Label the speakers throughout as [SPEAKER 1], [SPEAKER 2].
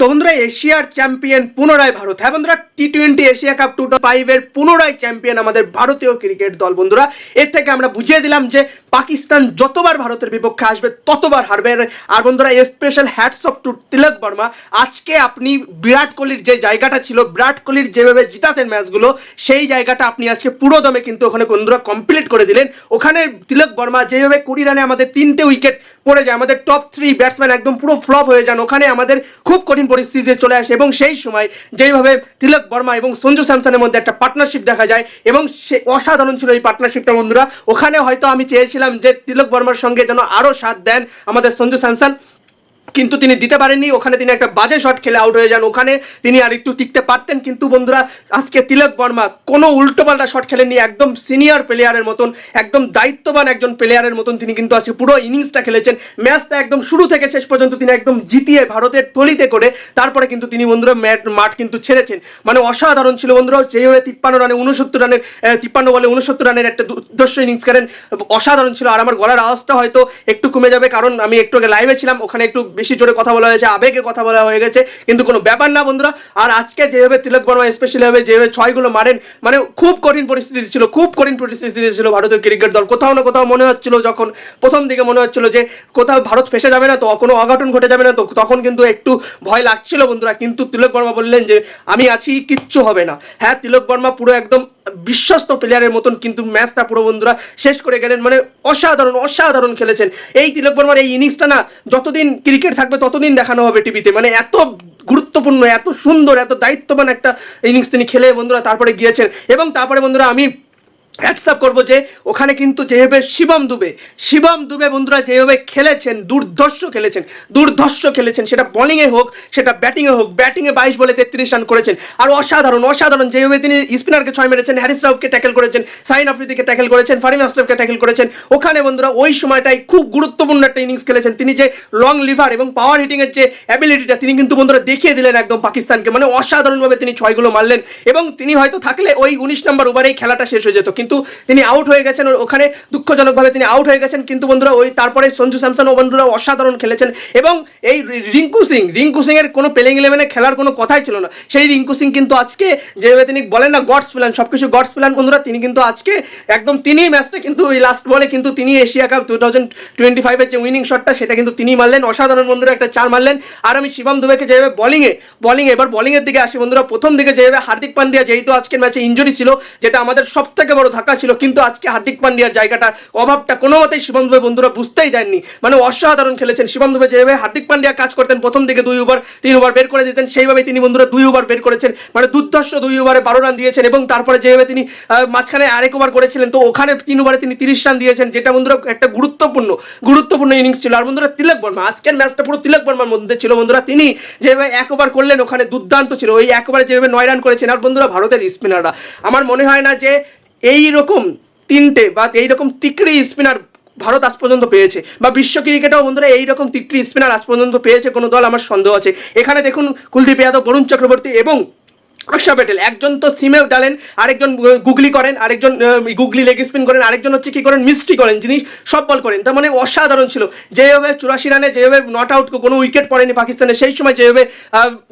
[SPEAKER 1] তো বন্ধুরা এশিয়ার চ্যাম্পিয়ন পুনরায় ভারত। হ্যাঁ বন্ধুরা T twenty Asia cup two ফাইভের পুনরায় চ্যাম্পিয়ন আমাদের ভারতীয় ক্রিকেট দল বন্ধুরা। এর থেকে আমরা বুঝিয়ে দিলাম যে পাকিস্তান যতবার ভারতের বিপক্ষে আসবে, ততবার হারবে। আর বন্ধুরা special hats off to Tilak Varma. আজকে আপনি বিরাট কোহলির যে জায়গাটা ছিল, বিরাট কোহলির যেভাবে জিতাতেন ম্যাচগুলো, সেই জায়গাটা আপনি আজকে পুরো দমে কিন্তু ওখানে বন্ধুরা কমপ্লিট করে দিলেন। ওখানে তিলক বর্মা যেভাবে কুড়ি রানে আমাদের তিনটে উইকেট পড়ে যায়, আমাদের টপ থ্রি ব্যাটসম্যান একদম পুরো ফ্লপ হয়ে যান। ওখানে আমাদের খুব কঠিন পরিস্থিতিতে চলে আসে এবং সেই সময় যেইভাবে তিলক বর্মা এবং সঞ্জু স্যামসনের মধ্যে একটা পার্টনারশিপ দেখা যায় এবং সে অসাধারণ ছিল এই পার্টনারশিপটা বন্ধুরা। ওখানে হয়তো আমি চেয়েছিলাম যে তিলক বর্মার সঙ্গে যেন আরও সাথ দেন আমাদের সঞ্জু স্যামসন। কিন্তু তিনি দিতে পারেননি। ওখানে তিনি একটা বাজে শট খেলে আউট হয়ে যান। ওখানে তিনি আর একটু টিকতে পারতেন। কিন্তু বন্ধুরা, আজকে তিলক বর্মা কোনো উল্টোপাল্টা শট খেলেননি। একদম সিনিয়র প্লেয়ারের মতন, একদম দায়িত্ববান একজন প্লেয়ারের মতন তিনি কিন্তু আজকে পুরো ইনিংসটা খেলেছেন। ম্যাচটা একদম শুরু থেকে শেষ পর্যন্ত তিনি একদম জিতিয়ে ভারতের থলিতে করে তারপরে কিন্তু তিনি বন্ধুরা ম্যাট, মাঠ কিন্তু ছেড়েছেন। মানে অসাধারণ ছিল বন্ধুরা যেভাবে তিপ্পান্ন রানে উনসত্তর রানের তিপ্পান্ন বলে উনসত্তর রানের একটা দুর্দর্শ ইনিংস করেন, অসাধারণ ছিল। আর আমার গলার আওয়াজটা হয়তো একটু কমে যাবে, কারণ আমি একটু আগে লাইভে ছিলাম। ওখানে একটু বেশি জোরে কথা বলা হয়েছে, আবেগে কথা বলা হয়ে গেছে। কিন্তু কোনো ব্যাপার না বন্ধুরা, আর আজকে যেভাবে তিলক বর্মা স্পেশালি ভাবে যেভাবে ছয়গুলো মারেন মানে খুব কঠিন পরিস্থিতি ছিল, খুব কঠিন পরিস্থিতি ছিল ভারতের ক্রিকেট দল। কোথাও না কোথাও মনে হচ্ছিল যখন প্রথম দিকে মনে হচ্ছিল যে কোথাও ভারত ফেসে যাবে না, তো কোনো অঘটন ঘটে যাবে না, তো তখন কিন্তু একটু ভয় লাগছিল বন্ধুরা। কিন্তু তিলক বর্মা বললেন যে, আমি আছি, কিচ্ছু হবে না। হ্যাঁ তিলক বর্মা পুরো একদম বিশ্বস্ত প্লেয়ারের মতন কিন্তু ম্যাচটা পুরো বন্ধুরা শেষ করে গেলেন। মানে অসাধারণ অসাধারণ খেলেছেন। এই তিলক বর্মার এই ইনিংসটা না, যতদিন ক্রিকেট থাকবে, ততদিন দেখানো হবে টিভিতে মানে এত গুরুত্বপূর্ণ, এত সুন্দর, এত দায়িত্ববান একটা ইনিংস তিনি খেলে বন্ধুরা, তারপরে গিয়েছেন। এবং তারপরে বন্ধুরা আমি হোয়াটসঅ্যাপ করব যে ওখানে কিন্তু যেভাবে শিবম দুবে শিবম দুবে বন্ধুরা যেভাবে খেলেছেন, দুর্ধর্ষ খেলেছেন দুর্ধর্ষ খেলেছেন, সেটা বোলিংয়ে হোক, সেটা ব্যাটিংয়ে হোক ব্যাটিংয়ে বাইশ বলে তেত্রিশ রান করেছেন। আর অসাধারণ অসাধারণ যেভাবে তিনি স্পিনারকে ছয় মেরেছেন হ্যারিস রাউকে ট্যাকেল করেছেন সাইন আফ্রিদিকে ট্যাকেল করেছেন ফারিম আফসরফকে ট্যাকেল করেছেন, ওখানে বন্ধুরা ওই সময়টাই খুব গুরুত্বপূর্ণ একটা ইনিংস খেলেছেন। তিনি যে লং লিভার এবং পাওয়ার হিটিংয়ের যে অ্যাবিলিটিটা তিনি কিন্তু বন্ধুরা দেখিয়ে দিলেন একদম পাকিস্তানকে। মানে অসাধারণভাবে তিনি ছয়গুলো মারলেন এবং তিনি হয়তো থাকলে ওই উনিশ নম্বর ওভারেই খেলাটা শেষ হয়ে যেত। কিন্তু তিনি আউট হয়ে গেছেন। ওখানে দুঃখজনকভাবে তিনি আউট হয়ে গেছেন। কিন্তু বন্ধুরা, ওই তারপরে সঞ্জু স্যামসন ও বন্ধুরা অসাধারণ খেলেছেন। এবং এই রিঙ্কু সিং রিঙ্কু সিং এর কোনো প্লেইং ইলেভেনে খেলার কোনো কথাই ছিল না। সেই রিঙ্কু সিং কিন্তু আজকে যেভাবে তিনি বলেন না গডস প্ল্যান সব কিছু গডস প্ল্যান বন্ধুরা, তিনি কিন্তু আজকে একদম তিনি ম্যাচটা কিন্তু ওই লাস্ট বলে কিন্তু তিনি Asia cup two thousand twenty ফাইভের যে উইনিং শটটা সেটা কিন্তু তিনি মারলেন। অসাধারণ বন্ধুরা, একটা চার মারলেন। আর আমি শিবম দুবেকে যেভাবে বলিংয়ে বলিং এবার বলিংয়ের দিকে আসি বন্ধুরা। প্রথম দিকে যেভাবে হার্দিক পান্ডিয়া যেহেতু আজকের ম্যাচে ইঞ্জুরি ছিল, যেটা আমাদের সব থেকে বড় ধাক্কা ছিল, কিন্তু আজকে হার্দিক পান্ডিয়ার জায়গাটা, অভাবটা কোনো মতেই শিবম বন্ধুরা বুঝতেই দেননি। মানে অসাধারণ খেলেছেন। শিবম যেভাবে হার্দিক পান্ডিয়া কাজ করতেন, প্রথম দিকে দুই ওভার, তিন ওভার বের করে দিতেন সেইভাবে তিনি বন্ধুরা দুই ওভার বের করেছেন। মানে দুর্ধর্ষ দুই ওভারে বারো রান দিয়েছেন এবং তারপরে যেভাবে তিনি মাঝখানে আরেক ওভার করেছিলেন, তো ওখানে তিন ওভারে তিনি তিরিশ রান দিয়েছেন, যেটা বন্ধুরা একটা গুরুত্বপূর্ণ গুরুত্বপূর্ণ ইনিংস ছিল। আর বন্ধুরা তিলক বর্মা, আজকের ম্যাচটা পুরো তিলক বর্মার মধ্যে ছিল বন্ধুরা। তিনি যেভাবে এক ওভার করলেন, ওখানে দুর্দান্ত ছিল। ওই এক ওভারে যেভাবে নয় রান করেছেন, আর বন্ধুরা ভারতের স্পিনাররা। আমার মনে হয় না যে এই রকম তিনটে বা এই রকম তিকড়ি স্পিনার ভারত আজ পর্যন্ত পেয়েছে। বা বিশ্ব ক্রিকেটেও বন্ধুরা এইরকম তিকড়ি স্পিনার আজ পর্যন্ত পেয়েছে, কোনো দল আমার সন্দেহ আছে। এখানে দেখুন কুলদীপ যাদব, বরুণ চক্রবর্তী এবং অক্ষর প্যাটেল একজন তো সিমেও ডালেন আরেকজন গুগলি করেন আরেকজন গুগলি লেগ স্পিন করেন আরেকজন হচ্ছে কি করেন মিস্ট্রি করেন যিনি সব বল করেন। তার মানে অসাধারণ ছিল। যেভাবে চুরাশি রানে যেভাবে নট আউট কোনো উইকেট পড়েনি পাকিস্তানে সেই সময় যেভাবে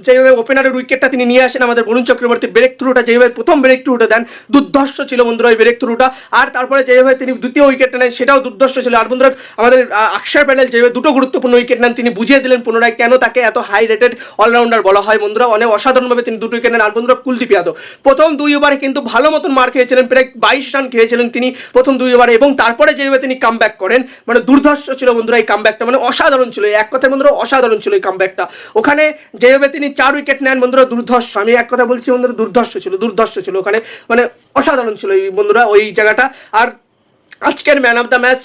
[SPEAKER 1] যেভাবে ওপেনারের উইকেটটা তিনি নিয়ে আসেন আমাদের বরুণ চক্রবর্তী ব্রেক থ্রুটা যেভাবে প্রথম ব্রেক থ্রুটা দেন দুর্ধর্ষ ছিল বন্ধুরা ওই ব্রেক থ্রুটা আর তারপরে যেভাবে তিনি দ্বিতীয় উইকেটটা নেন সেটাও দুর্ধর্ষ ছিল। আর বন্ধুরা আমাদের আহ, অক্ষর প্যাটেল যেভাবে দুটো গুরুত্বপূর্ণ উইকেট নেন তিনি বুঝিয়ে দিলেন পুনরায় কেন তাকে এত হাই রেটেড অলরাউন্ডার বলা হয়। বন্ধুরা অনেক অসাধারণভাবে তিনি দুটো উইকেট নেন। আর বন্ধুরা কুলদীপ যাদব। প্রথম দুই ওভারে কিন্তু ভালো মতন মার খেয়েছিলেন, প্রায় বাইশ রান খেয়েছিলেন তিনি প্রথম দুই ওভারে এবং তারপরে যেভাবে তিনি কাম করেন মানে দুর্ধর্ষ ছিল বন্ধুরা এই কাম মানে অসাধারণ ছিল। এক কথায় বন্ধুরা অসাধারণ ছিল এই কাম ওখানে যেভাবে তিনি চার উইকেট নেন বন্ধুরা, দুর্ধর্ষ। আমি এক কথা বলছি বন্ধুরা, দুর্ধর্ষ ছিল দুর্ধর্ষ ছিল ওখানে মানে অসাধারণ ছিল এই বন্ধুরা ওই জায়গাটা। আর আজকের man of the match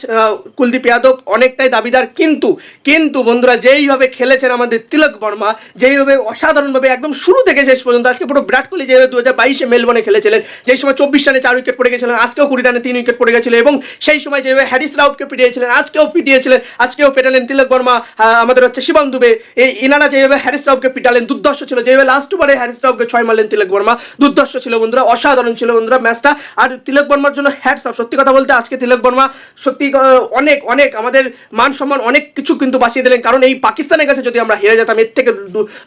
[SPEAKER 1] Kuldeep Yadav অনেকটাই দাবিদার, কিন্তু কিন্তু বন্ধুরা যেইভাবে খেলেছেন আমাদের তিলক বর্মা, যেইভাবে অসাধারণভাবে একদম শুরু থেকে শেষ পর্যন্ত, আজকে পুরো বিরাট কোহলি যেভাবে দু হাজার বাইশে মেলবনে খেলেছিলেন, যেই সময় চব্বিশ রানে চার উইকেট পড়ে গেছিলেন, আজকেও কুড়ি রানে তিন উইকেট পড়ে গেছিল, এবং সেই সময় যেভাবে হ্যারিস রাউটকে পিটিয়েছিলেন, আজকেও পিটিয়েছিলেন, আজকেও পেটালেন তিলক বর্মা আমাদের হচ্ছে শিবম দুবে, এই ইনারা যেভাবে হ্যারিস রাউটকে পিটালেন দুর্দর্শ ছিল, যেভাবে লাস্ট ওভারে হ্যারিস রাউটকে ছয় মারলেন তিলক বর্মা দুর্দর্শ ছিল বন্ধুরা, অসাধারণ ছিল বন্ধুরা ম্যাচটা আর তিলক বর্মার জন্য হ্যাটস অফ সত্যি কথা বলতে আজকে তিলক বর্মা, সত্যি অনেক অনেক, আমাদের মান সম্মান অনেক কিছু কিন্তু বাঁচিয়ে দিলেন। কারণ এই পাকিস্তানের কাছে যদি আমরা হেরে যেতাম, এর থেকে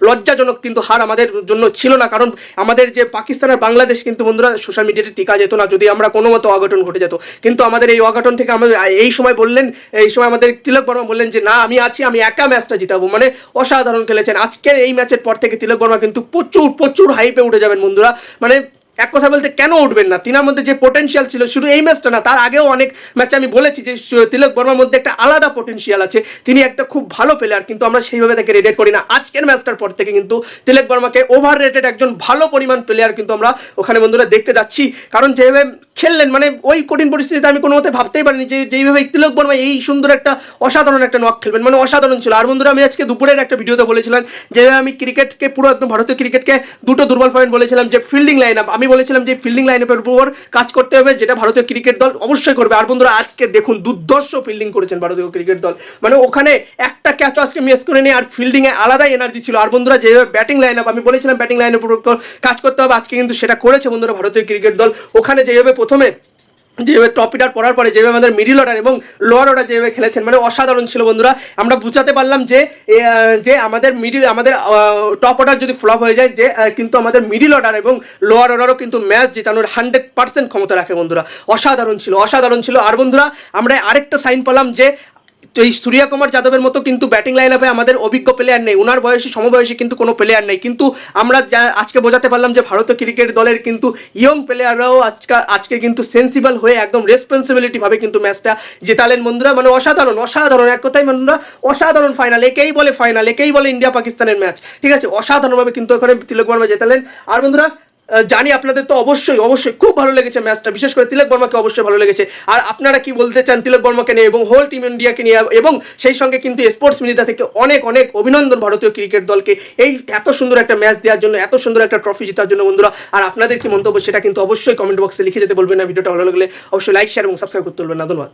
[SPEAKER 1] লজ্জাজনক কিন্তু হার আমাদের জন্য ছিল না। কারণ আমাদের যে পাকিস্তান আর বাংলাদেশ কিন্তু বন্ধুরা সোশ্যাল মিডিয়াতে টিকা যেত না, যদি আমরা কোনো মতো অঘটন ঘটে যেত। কিন্তু আমাদের এই অঘটন থেকে আমাদের এই সময় বললেন, এই সময় আমাদের তিলক বর্মা বললেন যে, না, আমি আছি, আমি একা ম্যাচটা জিতাবো। মানে অসাধারণ খেলেছেন। আজকের এই ম্যাচের পর থেকে তিলক বর্মা কিন্তু প্রচুর প্রচুর হাইপে উঠে যাবেন বন্ধুরা। মানে এক কথা বলতে কেন উঠবেন না? তিনার মধ্যে যে পোটেনশিয়াল ছিল, শুধু এই ম্যাচটা না, তার আগেও অনেক ম্যাচে আমি বলেছি যে তিলক বর্মার মধ্যে একটা আলাদা পোটেনশিয়াল আছে। তিনি একটা খুব ভালো প্লেয়ার কিন্তু আমরা সেইভাবে তাকে রেডেট করি না। আজকের ম্যাচটার পর থেকে কিন্তু তিলক বর্মাকে ওভার রেটেড একজন ভালো পরিমাণ প্লেয়ার কিন্তু আমরা ওখানে বন্ধুরা দেখতে যাচ্ছি। কারণ যেভাবে খেললেন মানে ওই কঠিন পরিস্থিতিতে আমি কোনো মতে ভাবতেই পারিনি যে যেইভাবে তিলক বর্মা এই সুন্দর একটা অসাধারণ একটা নক খেলবেন। মানে অসাধারণ ছিল। আর বন্ধুরা, আমি আজকে দুপুরের একটা ভিডিওতে বলেছিলাম যেভাবে আমি ক্রিকেটকে পুরো একদম ভারতীয় ক্রিকেটকে দুটো দুর্বল পয়েন্ট বলেছিলাম, যে ফিল্ডিং লাইন আপ আমি বলেছিলাম যে ফিল্ডিং লাইন আপের উপর কাজ করতে হবে, যেটা ভারতীয় ক্রিকেট দল অবশ্যই করবে। আর বন্ধুরা, আজকে দেখুন, দুর্ধর্ষ ফিল্ডিং করেছেন ভারতীয় ক্রিকেট দল। মানে ওখানে একটা ক্যাচ আজকে মিস করে নিয়ে আর ফিল্ডিংয়ে আলাদাই এনার্জি ছিল। আর বন্ধুরা যেভাবে ব্যাটিং লাইন আপ আমি বলেছিলাম ব্যাটিং লাইনের উপর কাজ করতে হবে, আজকে কিন্তু সেটা করেছে বন্ধুরা ভারতীয় ক্রিকেট দল। ওখানে যেভাবে প্রথমে যেভাবে টপ অর্ডার পড়ার পরে যেভাবে আমাদের মিডিল অর্ডার এবং লোয়ার অর্ডার যেভাবে খেলেছেন মানে অসাধারণ ছিল বন্ধুরা। আমরা বুঝাতে পারলাম যে যে আমাদের মিডিল আমাদের টপ অর্ডার যদি ফ্লপ হয়ে যায়, যে কিন্তু আমাদের মিডিল অর্ডার এবং লোয়ার অর্ডারও কিন্তু ম্যাচ জেতানোর হান্ড্রেড পার্সেন্ট ক্ষমতা রাখে বন্ধুরা। অসাধারণ ছিল অসাধারণ ছিল। আর বন্ধুরা, আমরা আরেকটা সাইন পেলাম যে তো এই সূর্যা কুমার যাদবের মতো কিন্তু ব্যাটিং লাইন আপে আমাদের অভিজ্ঞ প্লেয়ার নেই। ওনার বয়সী, সমবয়সী কিন্তু কোনো প্লেয়ার নেই। কিন্তু আমরা যা আজকে বোঝাতে পারলাম যে ভারতীয় ক্রিকেট দলের কিন্তু ইয়ং প্লেয়াররাও আজকে আজকে কিন্তু সেন্সিবল হয়ে একদম রেসপন্সিবিলিটি ভাবে কিন্তু ম্যাচটা জেতালেন বন্ধুরা। মানে অসাধারণ অসাধারণ। এক কথাই বন্ধুরা, অসাধারণ ফাইনাল একেই বলে ফাইনাল একেই বলে ইন্ডিয়া পাকিস্তানের ম্যাচ ঠিক আছে? অসাধারণভাবে কিন্তু ওখানে তিলক বর্মা জেতালেন। আর বন্ধুরা জানি আপনাদের তো অবশ্যই অবশ্যই খুব ভালো লেগেছে ম্যাচটা। বিশেষ করে তিলক বর্মাকে অবশ্যই ভালো লেগেছে। আর আপনারা কি বলতে চান তিলক বর্মাকে নিয়ে এবং হোল টিম ইন্ডিয়াকে নিয়ে? এবং সেই সঙ্গে কিন্তু স্পোর্টস মিডিয়া থেকে অনেক অনেক অভিনন্দন ভারতীয় ক্রিকেট দলকে। এই এত সুন্দর একটা ম্যাচ দেওয়ার জন্য, এত সুন্দর একটা ট্রফি জেতার জন্য বন্ধুরা। আর আপনাদের কি মন্তব্য, সেটা কিন্তু অবশ্যই কমেন্ট বক্সে লিখে যেতে বলবেন না। ভিডিওটা ভালো লাগলে অবশ্যই লাইক শেয়ার এবং সাবস্ক্রাইব করতে বলবেন না। ধন্যবাদ।